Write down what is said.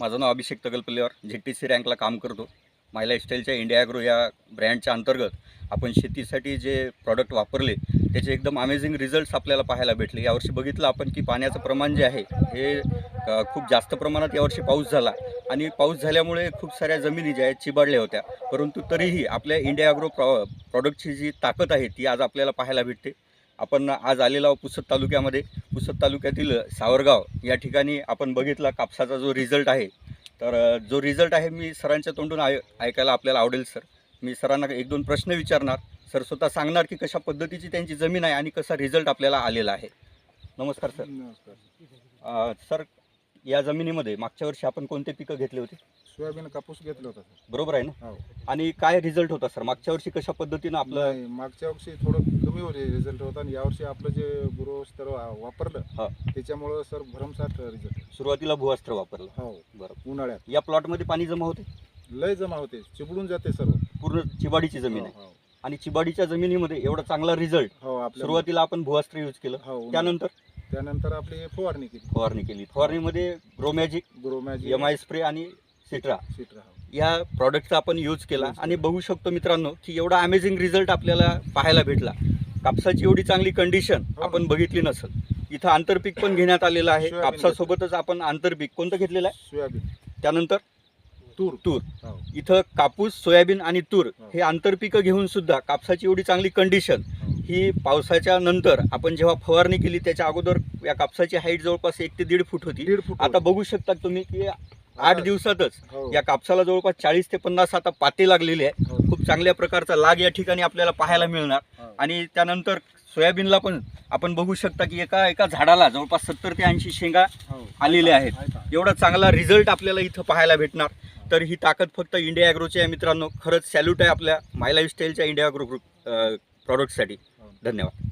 माझं नाव अभिषेक तगलपल्लेवर झेड टी सी रँकला काम करतो. माय लाईफस्टाईलच्या इंडिया ॲग्रो या ब्रँडच्या अंतर्गत आपण शेतीसाठी जे प्रॉडक्ट वापरले त्याचे एकदम अमेझिंग रिझल्ट्स आपल्याला पाहायला भेटले. यावर्षी बघितलं आपण की पाण्याचं प्रमाण जे आहे हे खूप जास्त प्रमाणात यावर्षी पाऊस झाला. आणि पाऊस झाल्यामुळे खूप साऱ्या जमिनी ज्या आहेत चिबाडल्या होत्या. परंतु तरीही आपल्या इंडिया ॲग्रो प्रॉ प्रॉडक्टची जी ताकद आहे ती आज आपल्याला पाहायला भेटते. आपण आज आलेलो आहोत पुसद तालुक्यामध्ये. पुसद तालुक्यातील सावरगाव या ठिकाणी आपण बघितला कापसाचा जो रिझल्ट आहे. तर जो रिझल्ट आहे मी सरांच्या तोंडून आय ऐकायला आपल्याला आवडेल सर. मी सरांना एक दोन प्रश्न विचारणार. सर स्वतः सांगणार की कशा पद्धतीची त्यांची जमीन आहे आणि कसा रिझल्ट आपल्याला आलेला आहे. नमस्कार सर. नमस्कार. सर या जमिनीमध्ये मागच्या वर्षी आपण कोणते पिकं घेतले होते? सोयाबीन कापूस घेतला होता सर. बरोबर आहे ना? हो. आणि काय रिझल्ट होता सर? मागच्या वर्षी कशा पद्धतीनं आपलं नाही, मागच्या वर्षी थोडं कमी होते रिझल्ट होता आणि यावर्षी आपलं जे गुरुस्तर हा. वापरलं त्याच्यामुळं सर भरमसाठ रिझल्ट सुरुवातीला भूअस्त्र वापरलं. हो. बरं. उन्हाळ्यात. या प्लॉटमध्ये पाणी जमा होते? लय जमा होते. चिपडून जाते सर्व. पूर्ण चिबाडीची जमीन आहे. हो, आणि चिबाडीच्या जमिनीमध्ये एवढा चांगला रिझल्ट हो हो आपल्या सुरुवातीला आपण भुवास्त्र यूज केलं. हो उन्हाळ्यात. त्यानंतर? त्यानंतर आपली फवारणी केली. फवारणी केली. फवारणीमध्ये ग्रोमॅजिक गुरुमॅजी एम आय स्प्रे आणि सिट्रा सीट राहा या प्रॉडक्टचा आपण यूज केला. आणि बघू शकतो मित्रांनो की एवढा अमेझिंग रिझल्ट आपल्याला पाहायला भेटला. कापसाची एवढी चांगली कंडिशन हो. आपण बघितली नसेल. इथं आंतरपीक पण घेण्यात आलेलं आहे. कापसासोबतच आपण आंतरपीक कोणतं घेतलेलं आहे? सोयाबीन. त्यानंतर तूर. तूर. हो. इथं कापूस सोयाबीन आणि तूर हो. हे आंतरपिकं घेऊन सुद्धा कापसाची एवढी चांगली कंडिशन हो. पावसाच्या नंतर आपण जेव्हा फवारणी केली त्याच्या अगोदर या कापसाची हाईट जवळपास एक ते दीड फूट होती दीड फूट आता. बघू शकता तुम्ही की आठ दिवसातच हो, या कापसाला जवळपास चाळीस ते पन्नास आता पाते लागलेले आहे हो, खूप चांगल्या प्रकारचा लाग या ठिकाणी आपल्याला पाहायला मिळणार हो. आणि त्यानंतर सोयाबीनला पण आपण बघू शकता की एका एका झाडाला जवळपास सत्तर ते ऐंशी शेंगा हो. आलेले आहेत आहे का? एवढा चांगला रिझल्ट आपल्याला इथं पाहायला भेटणार तर ही ताकद फक्त इंडिया ॲग्रोची आहे मित्रांनो खरंच सॅल्यूट आहे आपल्या माय लाईफस्टाईलच्या इंडिया ॲग्रो ग्रुप प्रॉडक्टसाठी. धन्यवाद